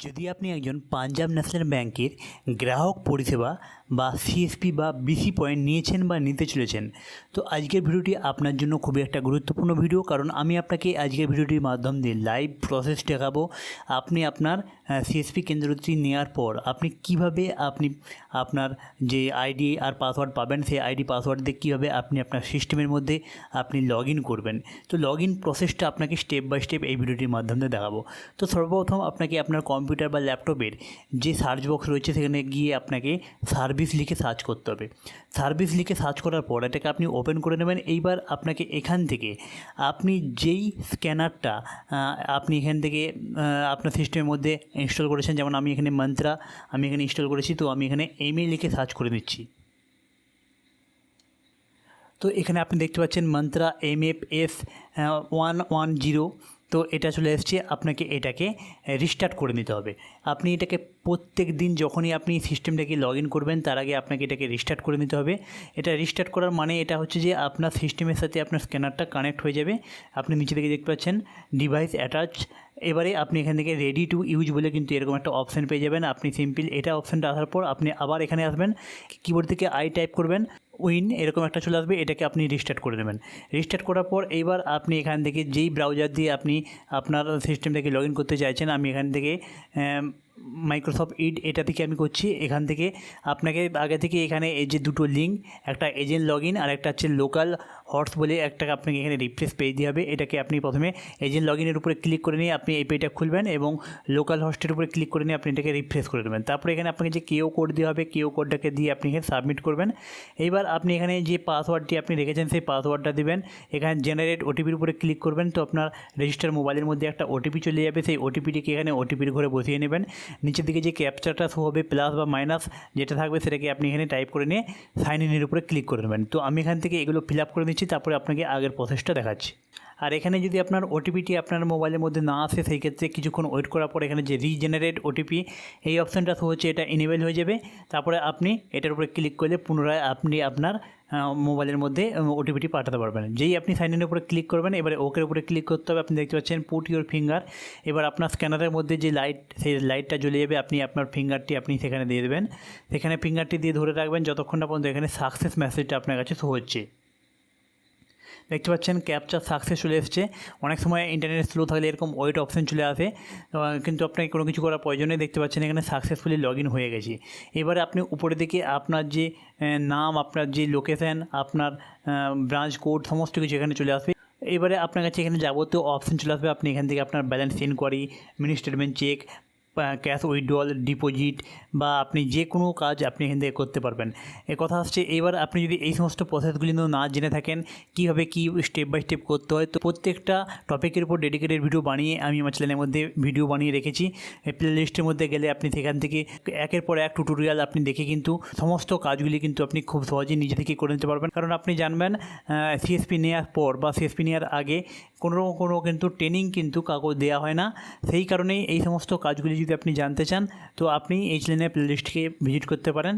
যদি আপনি একজন পাঞ্জাব ন্যাশনাল ব্যাংকের গ্রাহক পরিষেবা বা সিএসপি বা বিসি পয়েন্ট নিয়েছেন বা নিতে চলেছেন, তো আজকের ভিডিওটি আপনার জন্য খুবই একটা গুরুত্বপূর্ণ ভিডিও। কারণ আমি আপনাকে আজকের ভিডিওটির মাধ্যম দিয়ে লাইভ প্রসেস দেখাবো, আপনি আপনার সিএসপি কেন্দ্রটি নেওয়ার পর আপনি কীভাবে আপনি আপনার যে আইডি আর পাসওয়ার্ড পাবেন, সেই আইডি পাসওয়ার্ড দিয়ে কীভাবে আপনি আপনার সিস্টেমের মধ্যে আপনি লগ করবেন। তো লগ প্রসেসটা আপনাকে স্টেপ বাই স্টেপ এই ভিডিওটির মাধ্যমে দেখাবো। তো সর্বপ্রথম আপনাকে আপনার কম্পিউটার বা ল্যাপটপের যে সার্চ বক্স রয়েছে সেখানে গিয়ে আপনাকে সার্ভিস লিখে সার্চ করতে হবে। সার্ভিস লিখে সার্চ করার পর এটাকে আপনি ওপেন করে নেবেন। এইবার আপনাকে এখান থেকে আপনি যেই স্ক্যানারটা আপনি এখান থেকে আপনার সিস্টেমের মধ্যে ইনস্টল করেছেন, যেমন আমি এখানে মন্ত্রা, আমি এখানে ইনস্টল করেছি, তো আমি এখানে এমএ লিখে সার্চ করে দিচ্ছি তো এখানে আপনি দেখতে পাচ্ছেন Mantra M F S one one zero তো এটা চলে এসছে, আপনাকে এটাকে রিস্টার্ট করে নিতে হবে। আপনি এটাকে প্রত্যেক দিন যখনই আপনি সিস্টেমটাকে লগ ইন করবেন, তার আগে আপনাকে এটাকে রিস্টার্ট করে নিতে হবে। এটা রিস্টার্ট করার মানে এটা হচ্ছে যে, আপনার সিস্টেমের সাথে আপনার স্ক্যানারটা কানেক্ট হয়ে যাবে। আপনি নিচে থেকে দেখতে পাচ্ছেন ডিভাইস অ্যাটাচ এবারে আপনি এখান থেকে রেডি টু ইউজ বলে কিন্তু এরকম একটা অপশান পেয়ে যাবেন। আপনি সিম্পল এটা অপশানটা আসার পর আপনি আবার এখানে আসবেন। কিবোর্ড থেকে আই টাইপ করবেন। উইন এরকম একটা চলে আসবে, এটাকে আপনি রিস্টার্ট করে দেবেন। রিস্টার্ট করার পর এইবার আপনি এখান থেকে যেই ব্রাউজার দিয়ে আপনি আপনার সিস্টেম থেকে লগ ইন করতে চাইছেন, আমি এখান থেকে মাইক্রোসফট ইড এটা থেকে আমি করছি। এখান থেকে আপনাকে আগে থেকে এখানে এই যে দুটো লিঙ্ক একটা এজেন্ট লগ ইন আর একটা হচ্ছে লোকাল হর্স বলে একটা আপনাকে এখানে রিফ্রেশ পেজ দিয়ে হবে। এটাকে আপনি প্রথমে এজেন্ট লগ ইনের উপরে ক্লিক করে নিয়ে আপনি এই পেজটা খুলবেন এবং লোকাল হস্টের উপরে ক্লিক করে নিয়ে আপনি এটাকে রিফ্রেশ করে দেবেন তারপরে এখানে আপনাকে যে কেও কোড দেওয়া হবে কেও কোডটাকে দিয়ে আপনি এখানে সাবমিট করবেন। এইবার আপনি এখানে যে পাসওয়ার্ডটি আপনি রেখেছেন, সেই পাসওয়ার্ডটা দিবেন। এখানে জেনারেট ওটিপির উপরে ক্লিক করবেন। তো আপনার রেজিস্টার মোবাইলের মধ্যে একটা ওটিপি চলে যাবে। সেই ওটিপিটিকে এখানে ওটিপির ঘরে বসিয়ে নেবেন। নিচের দিকে যে ক্যাপচারটা শো হবে প্লাস বা মাইনাস যেটা থাকবে সেটাকে আপনি এখানে টাইপ করে নিয়ে সাইন ইনের উপরে ক্লিক করে নেবেন। তো আমি এখান থেকে এগুলো ফিল আপ করে দিচ্ছি তারপরে আপনাকে আগের প্রসেসটা দেখাচ্ছি। আর এখানে যদি আপনার ওটিপিটি আপনার মোবাইলের মধ্যে না আসে, সেই ক্ষেত্রে কিছুক্ষণ ওয়েট করার পর এখানে যে রিজেনারেট ওটিপি এই অপশানটা হচ্ছে এটা ইনেবল হয়ে যাবে। তারপরে আপনি এটার উপরে ক্লিক করলে পুনরায় আপনি আপনার মোবাইলের মধ্যে ওটিপিটি পাঠাতে পারবেন। যেই আপনি সাইন ইনের উপরে ক্লিক করবেন, এবারে ওকের উপরে ক্লিক করতে হবে। আপনি দেখতে পাচ্ছেন পুট ইউর ফিঙ্গার এবার আপনার স্ক্যানারের মধ্যে যে লাইট সেই লাইটটা জ্বলে যাবে, আপনি আপনার ফিঙ্গারটি আপনি সেখানে দিয়ে দেবেন। সেখানে ফিঙ্গারটি দিয়ে ধরে রাখবেন, যতক্ষণ না পর্যন্ত এখানে সাকসেস মেসেজটা আপনার কাছে শো হচ্ছে। দেখতে পাচ্ছেন ক্যাপচার সাকসেস চলে এসছে। অনেক সময় ইন্টারনেট স্লো থাকলে এরকম ওয়েট অপশন চলে আসে। কিন্তু আপনাকে কোনো কিছু করার প্রয়োজন দেখতে পাচ্ছেন, এখানে সাকসেসফুলি লগ ইন হয়ে গেছে। এবারে আপনি উপরে দিকে আপনার যে নাম, আপনার যে লোকেশান আপনার ব্রাঞ্চ কোড সমস্ত কিছু এখানে চলে আসবে। এবারে আপনার কাছে এখানে যাবতীয় অপশন চলে আসবে। আপনি এখান থেকে আপনার balance enquiry mini statement check cash withdrawal, deposit বা আপনি যে কোনো কাজ আপনি এখান থেকে করতে পারবেন। এ কথা আসছে এবার আপনি যদি এই সমস্ত প্রসেসগুলি না জেনে থাকেন, কীভাবে কী স্টেপ বাই স্টেপ করতে হয়, তো প্রত্যেকটা টপিকের উপর ডেডিকেটেড ভিডিও বানিয়ে আমি আমার চ্যানেলের মধ্যে ভিডিও বানিয়ে রেখেছি। প্লে লিস্টের মধ্যে গেলে আপনি সেখান থেকে একের পর এক টিউটোরিয়াল আপনি দেখে কিন্তু সমস্ত কাজগুলি কিন্তু আপনি খুব সহজেই নিজে থেকে করে নিতে পারবেন। কারণ আপনি জানবেন সিএসপি নেওয়ার পর বা সিএসপি নেওয়ার আগে কোনো কোনো কিন্তু ট্রেনিং কিন্তু কাউকে দেওয়া হয় না। সেই কারণেই এই সমস্ত কাজগুলি যদি আপনি জানতে চান, তো আপনি এই চ্যানেলের প্লেলিস্টকে ভিজিট করতে পারেন।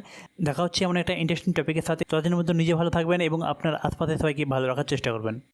দেখা হচ্ছে এমন একটা ইন্টারেস্টিং টপিকের সাথে। ততদিনের মধ্যে নিজে ভালো থাকবেন এবং আপনার আশপাশে সবাইকে ভালো রাখার চেষ্টা করবেন।